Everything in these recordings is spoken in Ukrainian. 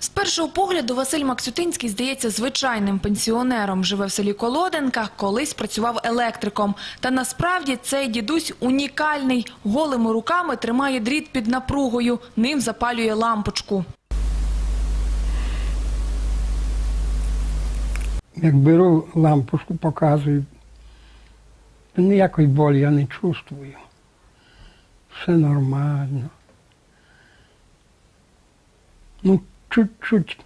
З першого погляду Василь Максютинський здається звичайним пенсіонером. Живе в селі Колоденка, колись працював електриком. Та насправді цей дідусь унікальний. Голими руками тримає дріт під напругою, ним запалює лампочку. Як беру лампочку, показую, ніякої болі я не чувствую. Все нормально. Ну, чуть-чуть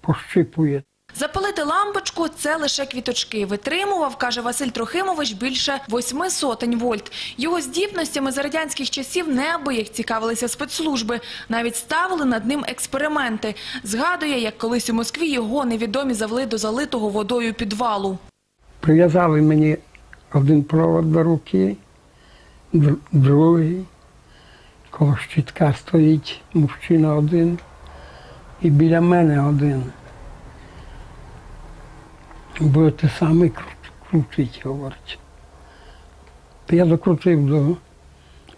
пощипує. Запалити лампочку – це лише квіточки. Витримував, каже Василь Трохимович, більше восьми сотень вольт. Його здібностями за радянських часів неабияк цікавилися спецслужби. Навіть ставили над ним експерименти. Згадує, як колись у Москві його невідомі завели до залитого водою підвалу. Прив'язали мені один провод до руки, другий. Коло щитка стоїть мужчина один і біля мене один. Будете самі кру- крутити, говорить. Я докрутив до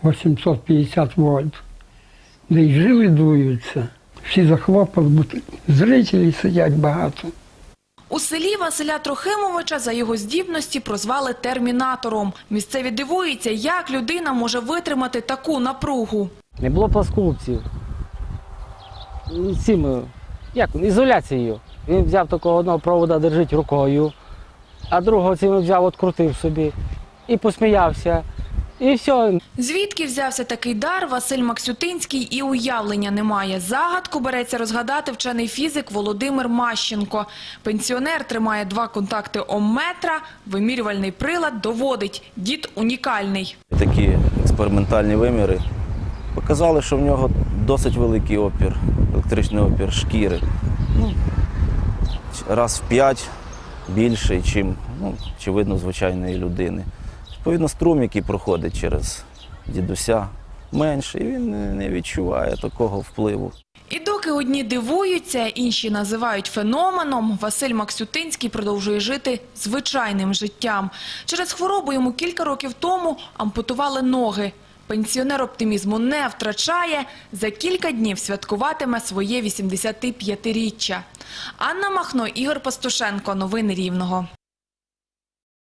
850 вольт, де й жили дуються. Всі захлопали, бо зрителі сидять багато. У селі Василя Трохимовича за його здібності прозвали термінатором. Місцеві дивуються, як людина може витримати таку напругу. Не було пласкулців. Цим, як, ізоляцією. Він взяв такого одного провода, держить рукою, а другого цим взяв, открутив собі і посміявся. І все. Звідки взявся такий дар, Василь Максютинський і уявлення немає. Загадку береться розгадати вчений фізик Володимир Мащенко. Пенсіонер тримає два контакти омметра, вимірювальний прилад доводить. Дід унікальний. Такі експериментальні виміри показали, що в нього досить великий опір, електричний опір шкіри. Ну, раз в п'ять більший, чим, ну, очевидно, звичайної людини. Відповідно, струм, який проходить через дідуся, менший, він не відчуває такого впливу. І доки одні дивуються, інші називають феноменом, Василь Максютинський продовжує жити звичайним життям. Через хворобу йому кілька років тому ампутували ноги. Пенсіонер оптимізму не втрачає. За кілька днів святкуватиме своє 85-річчя. Анна Махно, Ігор Пастушенко. Новини Рівного.